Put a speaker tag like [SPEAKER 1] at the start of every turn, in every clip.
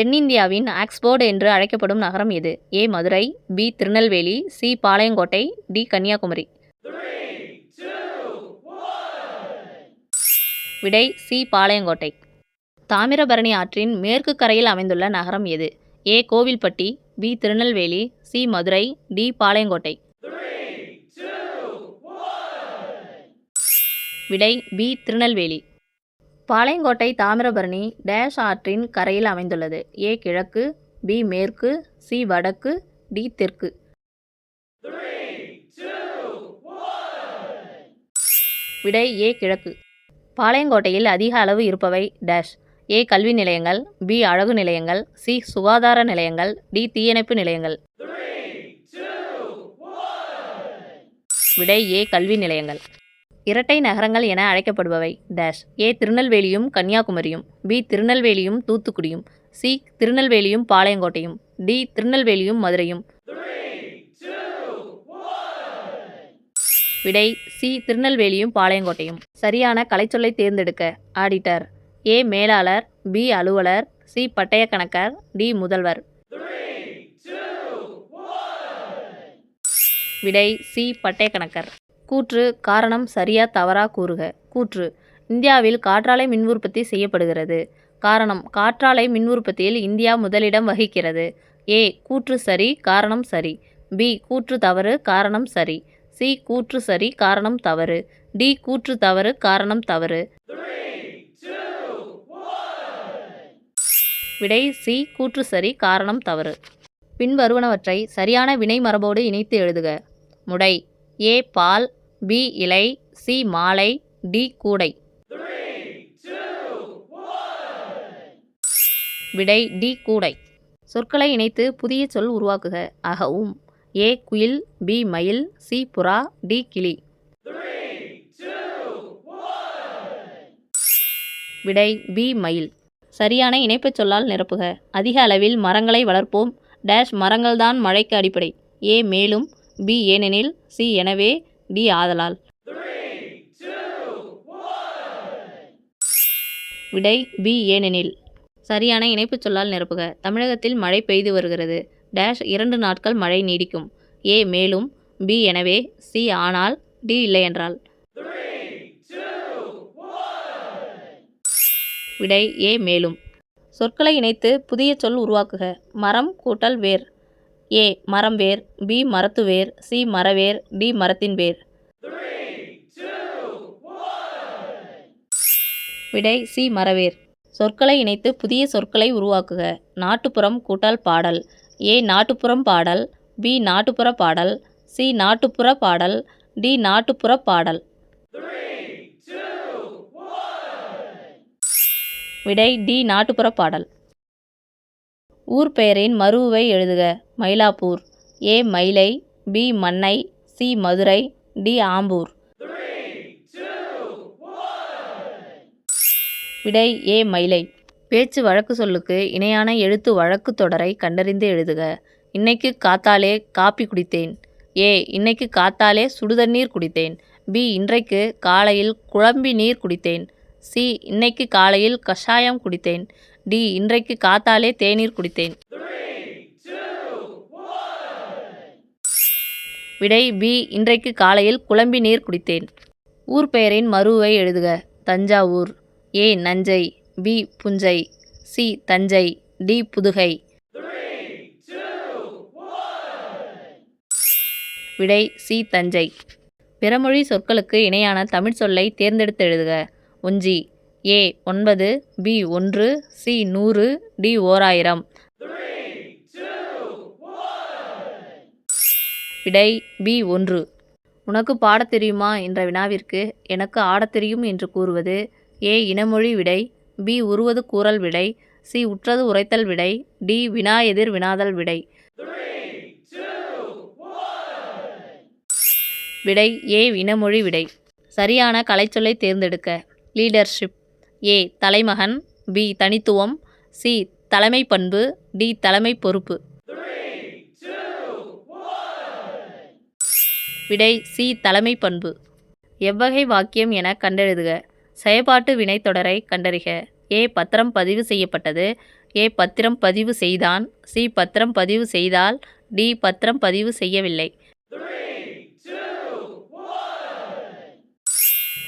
[SPEAKER 1] தென்னிந்தியாவின் ஆக்ஸ்போர்டு என்று அழைக்கப்படும் நகரம் எது? A Madurai B Tirunelveli C Palayamkottai D Kanniyakumari. விடை சி பாளையங்கோட்டை. தாமிரபரணி ஆற்றின் மேற்கு கரையில் அமைந்துள்ள நகரம் எது? A Kovilpatti B Tirunelveli C Madurai D Palayamkottai. விடை பி திருநெல்வேலி. பாளையங்கோட்டை தாமிரபரணி டேஷ் ஆற்றின் கரையில் அமைந்துள்ளது. ஏ கிழக்கு பி மேற்கு சி வடக்கு டி தெற்கு. விடை ஏ கிழக்கு. பாளையங்கோட்டையில் அதிக அளவு இருப்பவை டேஷ். ஏ கல்வி நிலையங்கள் பி அழகு நிலையங்கள் சி சுகாதார நிலையங்கள் டி தீயணைப்பு நிலையங்கள். விடை ஏ கல்வி நிலையங்கள். இரட்டை நகரங்கள் என அழைக்கப்படுபவை. டேஷ். ஏ. திருநெல்வேலியும் கன்னியாகுமரியும். பி. திருநெல்வேலியும் தூத்துக்குடியும். சி. திருநெல்வேலியும் பாளையங்கோட்டையும். டி. திருநெல்வேலியும் மதுரையும். விடை. சி. திருநெல்வேலியும் பாளையங்கோட்டையும். சரியான கலைச்சொல்லை தேர்ந்தெடுக்க. ஆடிட்டர். ஏ. மேலாளர். பி. அலுவலர். சி. பட்டய கணக்கர் டி. முதல்வர். விடை. சி. பட்டய கணக்கர் கூற்று காரணம் சரியா தவறா கூறுக. கூற்று இந்தியாவில் காற்றாலை மின் உற்பத்தி செய்யப்படுகிறது. காரணம் காற்றாலை மின் உற்பத்தியில் இந்தியா முதலிடம் வகிக்கிறது. ஏ கூற்று சரி காரணம் சரி. பி கூற்று தவறு காரணம் சரி. சி கூற்று சரி காரணம் தவறு. டி கூற்று தவறு காரணம் தவறு. விடை சி கூற்று சரி காரணம் தவறு. பின்வருவனவற்றை சரியான வினை மரபோடு இணைத்து எழுதுக. முடை ஏ பால் பி இலை சி மாலை டி கூடை. விடை டி கூடை. சொற்களை இணைத்து புதிய சொல் உருவாக்குக. அகவும். ஏ குயில் பி மயில் சி புறா டி கிளி. விடை பி மயில். சரியான இணைப்புச் சொல்லால் நிரப்புக. அதிக அளவில் மரங்களை வளர்ப்போம். டேஷ் மரங்கள்தான் மழைக்கு அடிப்படை. ஏ மேலும் பி ஏனெனில் சி எனவே டி ஆதலால். விடை பி ஏனெனில். சரியான இணைப்புச் சொல்லால் நிரப்புக. தமிழகத்தில் மழை பெய்து வருகிறது. டேஷ் இரண்டு நாட்கள் மழை நீடிக்கும். ஏ மேலும். பி எனவே சி ஆனால் டி இல்லையென்றால். விடை ஏ மேலும். சொற்களை இணைத்து புதிய சொல் உருவாக்குக. மரம் கூட்டல் வேர். ஏ. மரம் வேர் பி. மரத்து வேர் சி. மரவேர் டி. மரத்தின் வேர் விடை சி. மரவேர். சொற்களை இணைத்து புதிய சொற்களை உருவாக்குக. நாட்டுப்புறம் கூட்டால் பாடல். ஏ. நாட்டுப்புறம் பாடல் பி. நாட்டுப்புற பாடல் சி. நாட்டுப்புற பாடல் டி. நாட்டுப்புற பாடல். விடை டி. நாட்டுப்புற பாடல். ஊர் பெயரின் மருவை எழுதுக. Mylapore. A. Mylai B. Mannai C. Madurai D. Ambur. விடை ஏ. மயிலை. பேச்சு வழக்கு சொல்லுக்கு இணையான எழுத்து வழக்கு தொடரை கண்டறிந்து எழுதுக. இன்னைக்கு காத்தாலே காப்பி குடித்தேன். ஏ. இன்னைக்கு காத்தாலே சுடுதண்ணீர் குடித்தேன். பி. இன்றைக்கு காலையில் குழம்பி நீர் குடித்தேன். சி. இன்னைக்கு காலையில் கஷாயம் குடித்தேன். டி இன்றைக்கு காத்தாலே தேநீர் குடித்தேன். விடை பி இன்றைக்கு காலையில் குழம்பி நீர் குடித்தேன். ஊர் பெயரின் மருவை எழுதுக. தஞ்சாவூர். ஏ நஞ்சை. பி புஞ்சை. சி தஞ்சை. டி புதுகை. விடை சி தஞ்சை. பிறமொழி சொற்களுக்கு இணையான தமிழ் சொல்லை தேர்ந்தெடுத்து எழுதுக. ஒஞ்சி ஏ ஒன்பது பி ஒன்று சி நூறு டி ஓராயிரம். விடை பி ஒன்று. உனக்கு பாடத் தெரியுமா என்ற வினாவிற்கு எனக்கு ஆடத் தெரியும் என்று கூறுவது ஏ இனமொழி விடை பி உருவது கூறல் விடை சி உற்றது உரைத்தல் விடை டி வினா எதிர் வினாதல் விடை. விடை ஏ இனமொழி விடை. சரியான கலைச்சொல்லை தேர்ந்தெடுக்க. லீடர்ஷிப். ஏ. தலைமகன் பி. தனித்துவம் சி. தலைமை பண்பு டி. தலைமை பொறுப்பு விடை சி. தலைமை பண்பு எவ்வகை வாக்கியம் என கண்டெழுதுக. செயற்பாட்டு வினைத்தொடரை கண்டறிக. ஏ. பத்திரம் பதிவு செய்யப்பட்டது. ஏ. பத்திரம் பதிவு செய்தான். சி. பத்திரம் பதிவு செய்தால் டி. பத்திரம் பதிவு செய்யவில்லை.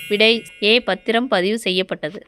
[SPEAKER 1] விடை ஏ. பத்திரம் பதிவு செய்யப்பட்டது.